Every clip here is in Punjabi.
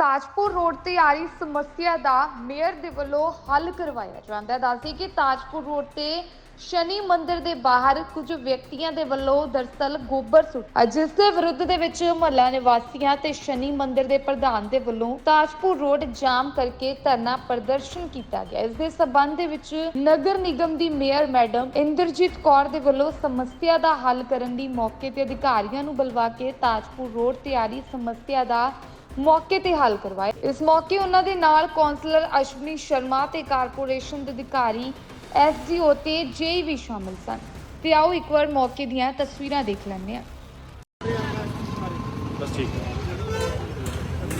ਤਾਜਪੁਰ ਰੋਡ ਤੇ ਆ ਰਹੀ ਸਮੱਸਿਆ ਦਾ ਮੇਅਰ ਦੇ ਵੱਲੋਂ ਹੱਲ ਕਰਵਾਇਆ ਜਾਂਦਾ ਹੈ। ਦੱਸਦੀ ਕਿ ਤਾਜਪੁਰ ਰੋਡ ਤੇ ਸ਼ਨੀ ਮੰਦਿਰ ਦੇ ਬਾਹਰ ਕੁਝ ਵਿਅਕਤੀਆਂ ਦੇ ਵੱਲੋਂ ਦਰਸਲ ਗੋਬਰ ਸੁੱਟ ਜਿਸ ਦੇ ਵਿਰੁੱਧ ਦੇ ਵਿੱਚ ਮਹੱਲਾ ਨਿਵਾਸੀਆਂ ਤੇ ਸ਼ਨੀ ਮੰਦਿਰ ਦੇ ਪ੍ਰਧਾਨ ਦੇ ਵੱਲੋਂ ਤਾਜਪੁਰ ਰੋਡ ਜਾਮ ਕਰਕੇ ਧਰਨਾ ਪ੍ਰਦਰਸ਼ਨ ਕੀਤਾ ਗਿਆ। ਇਸ ਦੇ ਸਬੰਧ ਦੇ ਵਿੱਚ ਨਗਰ ਨਿਗਮ ਦੀ ਮੇਅਰ ਮੈਡਮ ਇੰਦਰਜੀਤ ਕੌਰ ਦੇ ਵੱਲੋਂ ਸਮੱਸਿਆ ਦਾ ਹੱਲ ਕਰਨ ਲਈ ਮੌਕੇ ਤੇ ਅਧਿਕਾਰੀਆਂ ਨੂੰ ਬੁਲਵਾ ਕੇ ਤਾਜਪੁਰ ਰੋਡ ਤੇ ਆ ਰਹੀ ਸਮੱਸਿਆ ਦਾ ਮੌਕੇ ਤੇ ਹੱਲ ਕਰਵਾਏ। ਇਸ ਮੌਕੇ ਉਹਨਾਂ ਦੇ ਨਾਲ ਕੌਂਸਲਰ ਅਸ਼ਵਨੀ ਸ਼ਰਮਾ ਤੇ ਕਾਰਪੋਰੇਸ਼ਨ ਦੇ ਅਧਿਕਾਰੀ ਐਸਡੀਓ ਤੇ ਜੇਈ ਵੀ ਸ਼ਾਮਲ ਸਨ। ਤੇ ਆਓ ਇੱਕ ਵਾਰ ਮੌਕੇ ਦੀਆਂ ਤਸਵੀਰਾਂ ਦੇਖ ਲੈਂਦੇ ਹਾਂ। ਬਸ ਠੀਕ। ਹੈ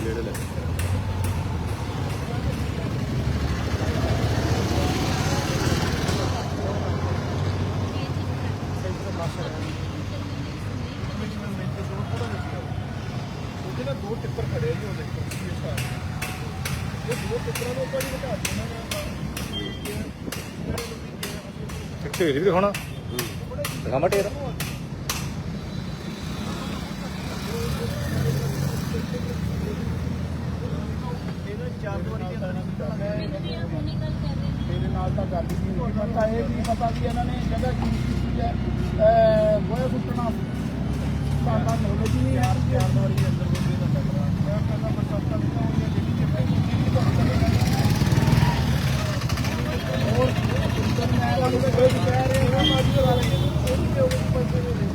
ਨੇੜੇ ਲੈ ਉਹਦੇ ਨਾਲ ਦੋ ਟਿੱਪਰ ਖੜੇ ਆ ਜੀ ਉਹ ਦੇਖੋ ਕੀ ਹਿਸਾਬ ਵੀ ਦਿਖਾਉਣਾ। ਦਿਖਾਵਾ ਟੇਰ ਮੇਰੇ ਨਾਲ ਤਾਂ ਗੱਲ ਹੀ ਨਹੀਂ ਹੋਈ ਤਾਂ ਇਹ ਨਹੀਂ ਪਤਾ ਵੀ ਇਹਨਾਂ ਨੇ ਜਗ੍ਹਾ ਕੀ ਕੀਤੀ ਹੈ ਅਹ ਗੋਇਆ ਸੁੱਟਣਾ ਸਾਡਾ ਨੌਲੇਜ ਨਹੀਂ ਹੈ ਚਾਰ ਵਾਰੀ ਅੰਦਰ ਬੰਦੇ ਦਾ ਟੱਕਰਾ ਮੈਂ ਕਹਿੰਦਾ ਪ੍ਰਸ਼ਾਸਨ ਨੂੰ ਹੋਈ ਹੈ ਜਿਹੜੀ ਕਿ ਮੈਂ ਕੀਤੀ ਤਾਂ ਹੋਰ ਸੁਣਨ ਮੈਂ ਤੁਹਾਨੂੰ ਕੋਈ ਕਹਿ ਰਹੇ ਹਾਂ ਮਾਜੀ ਵਾਲਾ ਇਹ ਵੀ ਉਹ ਪੈਸੇ ਦੇ ਦੇ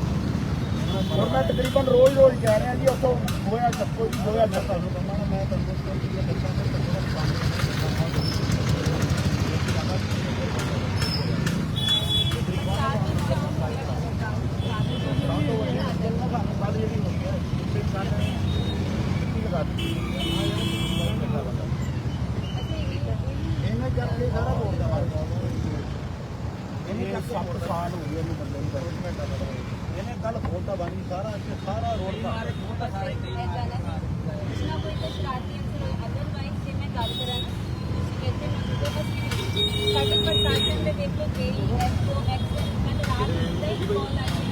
ਔਰ ਮੈਂ ਤਕਰੀਬਨ ਰੋਜ਼ ਰੋਜ਼ ਕਹਿ ਰਿਹਾ ਜੀ ਉੱਥੋਂ ਹੋਇਆ ਚੱਕੋ ਜੀ ਹੋਇਆ ਚੱਕੋ ਮੈਂ ਤੰਦਰੁਸਤ ਹਾਂ ਜੀ ਬੱਚਾ ਦੇ ਇਹਨੇ ਕਰਕੇ ਸਾਰਾ ਬੋਲਦਾ ਵਾ ਇਹਨੇ ਕਰਕੇ 7 ਸਾਲ ਹੋ ਗਏ ਇਹਨੂੰ ਬੰਦੇ ਨੂੰ ਬੈਠ ਇਹਨੇ ਗੱਲ ਖੋਲਦਾ ਬਾਨੀ ਸਾਰਾ ਇੱਥੇ ਸਾਰਾ ਰੋਡ ਦਾ ਸਾਡੇ ਪ੍ਰਸ਼ਾਸਨ ਦੇ ਦੇਖੋ ਕਿਹੜੀ ਐਸਓ ਐਕਸ਼ਨ ਮੈਂ ਤਾਂ ਰਾਤ ਨੂੰ ਹੀ ਕਾਲ ਆਈ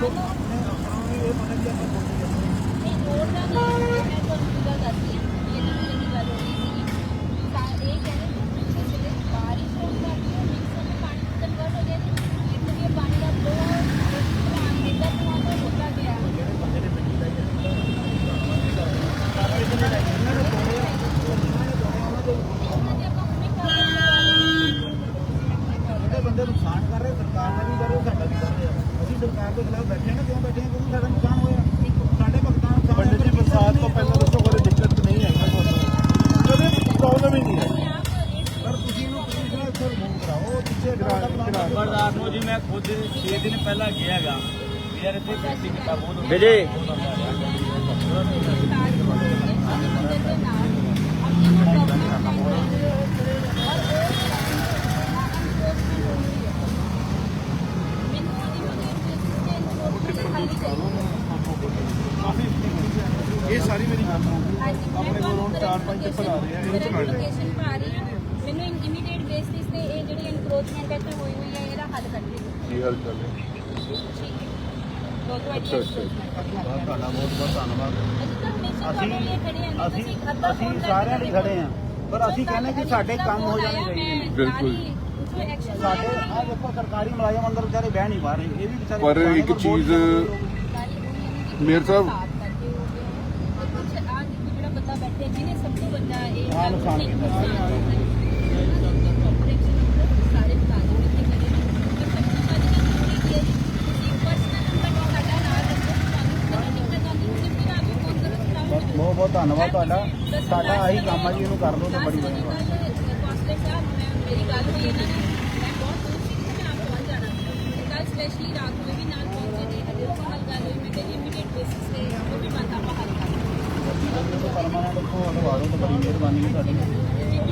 ¿Cómo? ਨੂੰ ਜੀ ਮੈਂ ਖੁਦ 6 ਦਿਨ ਪਹਿਲਾਂ ਗਿਆ ਹੈਗਾ। ਵੀ ਯਾਰ ਇੱਥੇ ਸੇਫਟੀ ਕੀਤਾ ਬਹੁਤ ਵਿਜੇ ਇਹ ਸਾਰੀ ਮੇਰੀ ਆਪਣੇ ਕੋਲ ਹੁਣ ਚਾਰ ਪੰਜ ਟਿੱਪਰ ਆ ਰਹੇ ਆ ਇਹਦੇ ਚ ਨਾਲ ਲੋਕੇਸ਼ਨ ਪਾ ਰਹੀ ਹਾਂ ਮੈਨੂੰ ਇਮੀਡੀਏਟ ਬੇਸਿਸ ਤੇ ਇਹ ਜਿਹੜੀ ਇਨਕਰੋਚਮੈਂਟ ਇੱਥੇ ਹੋਈ ਹੋਈ ਹੈ ਇਹਦਾ ਹੱਲ ਕੱਢ ਦਿਓ ਕੀ ਹਾਲ ਚਾਲ ਹੈ। ਦੋ ਤੋਂ ਅੱਛਾ, ਅੱਛਾ, ਤੁਹਾਡਾ ਬਹੁਤ ਬਹੁਤ ਧੰਨਵਾਦ। ਅਸੀਂ ਅਸੀਂ ਅਸੀਂ ਸਾਰਿਆਂ ਲਈ ਖੜੇ ਆ ਪਰ ਅਸੀਂ ਕਹਿੰਦੇ ਕਿ ਸਾਡੇ ਕੰਮ ਹੋ ਜਾਣੇ ਚਾਹੀਦੇ ਨੇ। ਬਿਲਕੁਲ। ਸਾਡੇ ਆ ਦੇਖੋ ਸਰਕਾਰੀ ਮੁਲਾਜ਼ਮ ਅੰਦਰ ਵਿਚਾਰੇ ਬਹਿ ਨਹੀਂ ਪਾ ਰਹੇ। ਇਹ ਵੀ ਵਿਚਾਰੇ ਪਰ ਪੁਰਾਣੇ ਇੱਕ ਪਰ ਬਹੁਤ ਚੀਜ਼ ਮੇਰ ਮੇਅਰ ਸਾਹਿਬ, ਜਿਹੜਾ ਬੰਦਾ ਬੈਠੇ ਜਿਹਨੇ ਸਭ ਤੋਂ ਵੱਡਾ ਇਹ ਹਾਂ, ਨੁਕਸਾਨ ਕੀਤਾ। ਸਾਰੇ ਮੁਲਾਜ਼ਮ ਇੱਥੇ ਖੜੇ ਨੇ ਪਰ ਸਭ ਤੋਂ ਵੱਧ ਜ਼ਰੂਰੀ ਕੀ ਹੈ ਜੀ ਤੁਸੀਂ ਪਰਸਨਲ ਨੰਬਰ ਸਾਡਾ ਨਾਲ ਰੱਖੋ ਤੁਹਾਨੂੰ ਕੋਈ ਦਿੱਕਤ ਆਉਂਦੀ ਤੁਸੀਂ ਫਿਰ ਆਪ ਫੋਨ ਕਰੋ ਬਹੁਤ ਚਲਾਓ ਬਹੁਤ ਬਹੁਤ ਧੰਨਵਾਦ ਤੁਹਾਡਾ ਸਾਡਾ ਆਹੀ ਕੰਮ ਆ ਜੀ, ਇਹਨੂੰ ਕਰ ਲਓ ਤਾਂ ਬੜੀ ਬੜੀ ਵਧੀਆ ਕੌਂਸਲਰ ਸਾਹਿਬ ਮੈਂ ਮੇਰੀ ਗੱਲ ਹੋਈ ਇਹਨਾਂ ਨੇ ਮੈਂ ਬਹੁਤ ਦੂਰ ਸੀ ਤੇ ਮੈਂ ਆਪ ਪਹੁੰਚ ਜਾਣਾ ਕੱਲ ਸਪੈਸ਼ਲੀ ਰਾਤ ਨੂੰ ਵੀ ਨਾਲ ਪਹੁੰਚੇ ਨੇ ਹਜੇ ਉਹ ਨਾਲ ਗੱਲ ਹੋਈ ਮੈਂ ਕਿਹਾ ਇਮੀਡੀਏਟ ਬੇਸਿਸ ਤੇ ਉਹ ਵੀ ਬੰਦਾ ਆਪਾਂ ਹੱਲ ਕਰ ਪਰਮਾਨੈਂਟ ਕੋ ਹਟਵਾ ਦਿਓ ਤਾਂ ਬੜੀ ਮਿਹਰਬਾਨੀ ਹੈ ਤੁਹਾਡੀ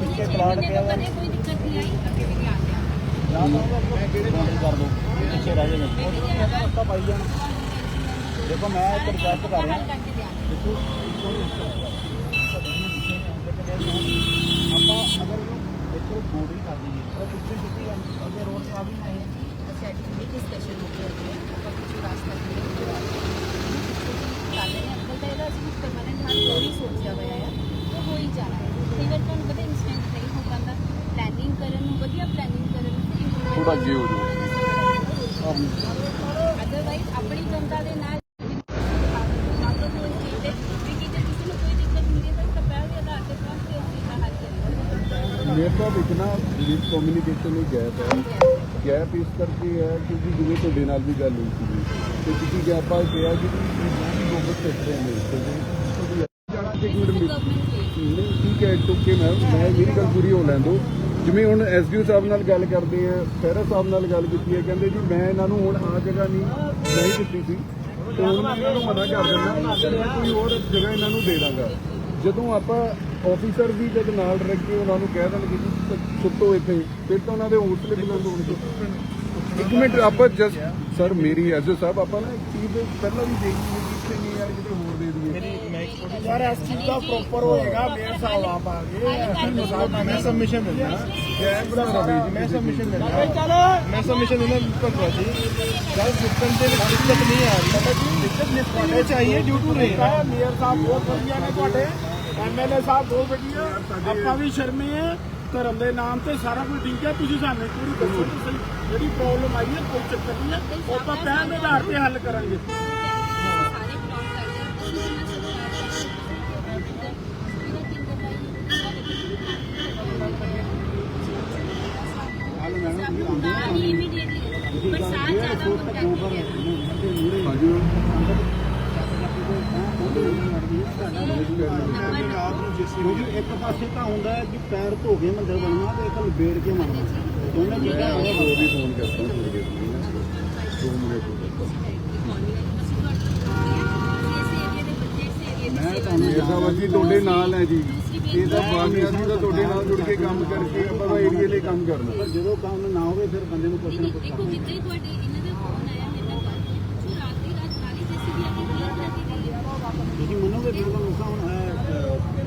ਪਿਛਲੇ ਪਲਾਟ ਪਿਆ ਵਾ। ਕਦੇ ਕੋਈ ਦਿੱਕਤ ਨਹੀਂ ਆਈ ਅੱਗੇ ਵੀ ਨਹੀਂ ਆ ਜਾਂ ਮੈਂ ਕਿਹੜੇ ਕੰਮ ਕਰ ਦੋ ਪਿੱਛੇ ਰਹਿ ਜਾਣੇ ਉਹ ਤਾਂ ਪੱਕਾ ਪਾਈ ਜਾਣਾ ਦੇਖੋ, ਮੈਂ ਇੱਕ ਰਿਕਵੈਸਟ ਕਰ ਰਿਹਾ ਹੱਲ ਕਰਕੇ ਦਿਆਂਗੇ ਦੇਖੋ ਆਪਾਂ ਅਗਰ ਦੇਖੋ ਰਿਪੋਰਟ ਵੀ ਕਰ ਦਈਏ ਉਹ ਪਿੱਛੇ ਛੁੱਟੀ ਅੱਗੇ ਰੋਡ ਸਾਫ਼ ਹੀ ਨਹੀਂ ਸਾਡੀ ਵੀ ਡਿਸਕਸ਼ਨ ਹੋ ਗਈ ਹੈ ਆਪਾਂ ਕੁਝ ਰਾਸਤਾ ਕਲੀਅਰ ਕਰਵਾ ਰਹੇ ਹਾਂ ਅੰਕਲ ਤਾਂ ਇਹਦਾ ਅਸੀਂ ਪਰਮਾਨੈਂਟ ਹੱਲ ਹੋਰ ਹੀ ਸੋਚਿਆ ਹੋਇਆ ਹੈ ਉਹ ਹੋ ਹੀ ਜਾਣਾ ਹੈ ਕਈ ਵਾਰ ਤੁਹਾਨੂੰ ਪਤਾ ਇਨਸਟੈਂਟ ਨਹੀਂ ਹੋ ਪਾਉਂਦਾ ਪਲੈਨਿੰਗ ਕਰਨ ਨੂੰ ਵਧੀਆ ਪਲੈਨਿੰਗ ਕਰਨ ਨੂੰ ਤੇ ਥੋੜ੍ਹਾ ਅੱਗੇ ਹੋ ਜਾਓ। ਅਦਰਵਾਈਜ਼ ਆਪਣੀ ਜਨਤਾ ਦੇ ਨਾਲ ਆਪਾਂ ਕੋਈ ਚੀਜ਼ ਦੇ ਵੀ ਕਿ ਜੇ ਕਿਸੇ ਨੂੰ ਕੋਈ ਦਿੱਕਤ ਹੁੰਦੀ ਹੈ ਤਾਂ ਪਹਿਲ ਦੇ ਆਧਾਰ ਤੇ ਪਹੁੰਚ ਕੇ ਉਸ ਚੀਜ਼ ਦਾ ਹੱਲ ਕਰੀਏ ਮੇਰੇ ਤੋਂ ਇੱਕ ਨਾ ਜਿਹੜੀ ਕਮਿਊਨੀਕੇਸ਼ਨ ਦੀ ਗੈਪ ਹੈ। ਗੈਪ ਇਸ ਕਰਕੇ ਹੈ ਕਿਉਂਕਿ ਜਿਵੇਂ ਤੁਹਾਡੇ ਨਾਲ ਵੀ ਗੱਲ ਹੋਈ ਸੀ ਤੇ ਤੁਸੀਂ ਗੈਪ ਆ ਕਿ ਤੁਸੀਂ ਗੋਬਰ ਸੈਕਟਰ ਨੇ ਤੁਸੀਂ ਇੱਕ ਮਿੰਟ ਨਹੀਂ, ਠੀਕ ਹੈ ਟੁੱਕੇ ਮੈਂ ਮੈਂ ਮੇਰੀ ਗੱਲ ਪੂਰੀ ਹੋ ਲੈਣ ਦਿਓ। ਜਿਵੇਂ ਹੁਣ ਐਸਡੀਓ ਸਾਹਿਬ ਨਾਲ ਗੱਲ ਕਰਦੇ ਆ, ਫੈਰਾ ਸਾਹਿਬ ਨਾਲ ਗੱਲ ਕੀਤੀ ਹੈ, ਕਹਿੰਦੇ ਜੀ ਮੈਂ ਇਹਨਾਂ ਨੂੰ ਹੁਣ ਆ ਜਗ੍ਹਾ ਨਹੀਂ ਨਹੀਂ ਦਿੱਤੀ ਸੀ। ਤੇ ਹੁਣ ਮੈਂ ਇਹਨਾਂ ਨੂੰ ਮਨਾ ਕਰ ਦਿੰਦਾ, ਮੈਂ ਕੋਈ ਹੋਰ ਜਗ੍ਹਾ ਇਹਨਾਂ ਨੂੰ ਦੇ ਦਾਂਗਾ। ਜਦੋਂ ਆਪਾਂ ਆਫੀਸਰ ਵੀ ਜਦ ਨਾਲ ਰੱਖ ਕੇ ਉਹਨਾਂ ਨੂੰ ਕਹਿ ਦੇਣਗੇ ਜੀ ਸੁੱਤੋ ਇੱਥੇ। ਫਿਰ ਤਾਂ ਉਹਨਾਂ ਦੇ ਹੌਸਲੇ ਬੁਲੰਦ ਹੋਣਗੇ। ਇੱਕ ਮਿੰਟ ਆਪਾਂ ਜਸਟ ਸਰ ਮੇਰੀ ਐਸਡੀਓ ਸਾਹਿਬ ਆਪਾਂ ਨਾ ਇੱਕ ਚੀਜ਼ ਪਹਿਲਾਂ ਵੀ ਦੇਖੀ ਸੀ ਕਿੱਥੇ ਨਹੀਂ ਯਾਰ ਕਿਤੇ ਹੋਰ ਦੇ ਦਈਏ। ਯਾਰ ਇਸ ਚੀਜ਼ ਦਾ ਪ੍ਰੋਪਰ ਹੋਏਗਾ ਮੇਅਰ ਸਾਹਿਬ ਆਪ ਆ ਗਏ ਮੈਂ ਸਬਮਿਸ਼ਨ ਦਿੰਦਾ। ਜੈ ਬੜਾ ਮੈਂ ਸਬਮਿਸ਼ਨ ਦਿੰਦਾ। ਮੈਂ ਸਬਮਿਸ਼ਨ ਦਿੰਦਾ ਭਗਵਾ ਜੀ ਗੱਲ ਸਿਸਟਮ ਦੇ ਵਿੱਚ ਦਿੱਕਤ ਨਹੀਂ ਆ ਰਹੀ। ਪਤਾ ਕੀ ਦਿੱਕਤ ਨਹੀਂ ਤੁਹਾਡੇ ਚਾਹੀਏ ਡਿਊ ਟੂ ਰਹੇ ਮੇਅਰ ਸਾਹਿਬ ਬਹੁਤ ਵਧੀਆ ਨੇ ਤੁਹਾਡੇ। ਐਮਐਲਏ ਸਾਹਿਬ ਬਹੁਤ ਵਧੀਆ। ਆਪਾਂ ਵੀ ਸ਼ਰਮੇ ਆ ਧਰਮ ਦੇ ਨਾਮ ਤੇ ਸਾਰਾ ਕੁਝ ਠੀਕ ਹੈ ਤੁਸੀਂ ਸਾਨੂੰ ਪੂਰੀ ਦੱਸੋ ਤੁਸੀਂ ਜਿਹੜੀ ਪ੍ਰੋਬਲਮ ਆਈ ਹੈ ਕੋਈ ਚੱਕਰ ਨਹੀਂ ਹੈ ਆਪਾਂ ਪਹਿਲ ਦੇ ਆਧਾਰ ਤੇ ਹੱਲ ਕਰਾਂਗੇ। ਕਿਉਂਕਿ ਇੱਕ ਪਾਸੇ ਤਾਂ ਹੁੰਦਾ ਹੈ ਕਿ ਪੈਰ ਧੋ ਕੇ ਮੰਦਰ ਬਣਨਾ ਤੇ ਇੱਕ ਲਬੇੜ ਕੇ ਮੰਨਣਾ ਦੋਨੇ ਚੀਜ਼ਾਂ ਮੈਂ ਹੋਰ ਵੀ ਫੋਨ ਕਰਦਾ ਥੋੜੀ ਦੇਰ ਦੋ ਮਿੰਟ ਮੈਂ ਇਹ ਸਭ ਅਸੀਂ ਤੁਹਾਡੇ ਨਾਲ ਹੈ ਜੀ। ਇਹ ਤਾਂ ਅਸੀਂ ਤਾਂ ਤੁਹਾਡੇ ਨਾਲ ਜੁੜ ਕੇ ਕੰਮ ਕਰਕੇ ਆਪਾਂ ਤਾਂ ਏਰੀਏ ਲਈ ਕੰਮ ਕਰਨਾ। ਪਰ ਜਦੋਂ ਕੰਮ ਨਾ ਹੋਵੇ ਫਿਰ ਬੰਦੇ ਨੂੰ ਕੁਛ ਨਾ ਕੁਛ ਦੇਖੋ ਜਿੱਦਾਂ ਹੀ ਤੁਹਾਡੇ ਇਹਨਾਂ ਦਾ ਫੋਨ ਆਇਆ ਮੇਰੇ ਨਾਲ ਰਾਤ ਦੀ ਰਾਤ ਨਾਲੀ ਜੈਸੀ ਵੀ ਆਪਣੀ ਕਲੀਅਰ ਹੈ ਤੁਸੀਂ ਮੰਨੋਗੇ ਬਿਲਕੁਲ ਨੁਕਸਾ ਹੁਣ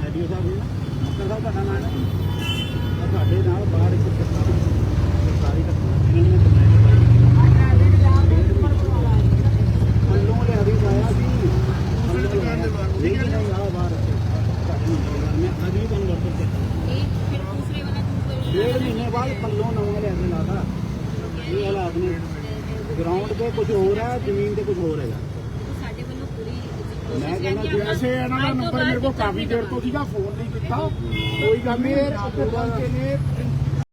ਰੈਡੀਓ ਸਾਹਿਬ ਜੀ ਮੱਕਰ ਸਾਹਿਬ ਤੁਹਾਡਾ ਨਾਮ ਹੈ ਤੁਹਾਡੇ ਨਾਲ ਬਾਹਰ ਇੱਕ ਸਰਕਾਰੀ ਸਰਕਾਰੀ ਇਹਨਾਂ ਨੇ ਸੀ। ਅੱਜ ਵੀ ਤੁਹਾਨੂੰ ਵਰਤਰ ਡੇਢ ਮਹੀਨੇ ਬਾਅਦ ਪੱਲੋਂ ਨਵਾਂ ਲਿਆ ਕੇ ਲਾਦਾ ਇਹ ਹਾਲਾਤ ਨੇ। ਗਰਾਊਂਡ ਤੇ ਕੁਝ ਹੋਰ ਹੈ, ਜ਼ਮੀਨ ਤੇ ਕੁਝ ਹੋਰ ਹੈਗਾ। ਮੈਂ ਕਹਿੰਦਾ ਜੇ ਐਸੇ ਇਹਨਾਂ ਦਾ ਨੰਬਰ ਮੇਰੇ ਕੋਲ ਕਾਫੀ ਦੇਰ ਤੋਂ ਸੀਗਾ ਫੋਨ ਨਹੀਂ ਕੀਤਾ ਕੋਈ ਗੱਲ ਨਹੀਂ ਉੱਥੇ ਪਹੁੰਚੇ ਨੇ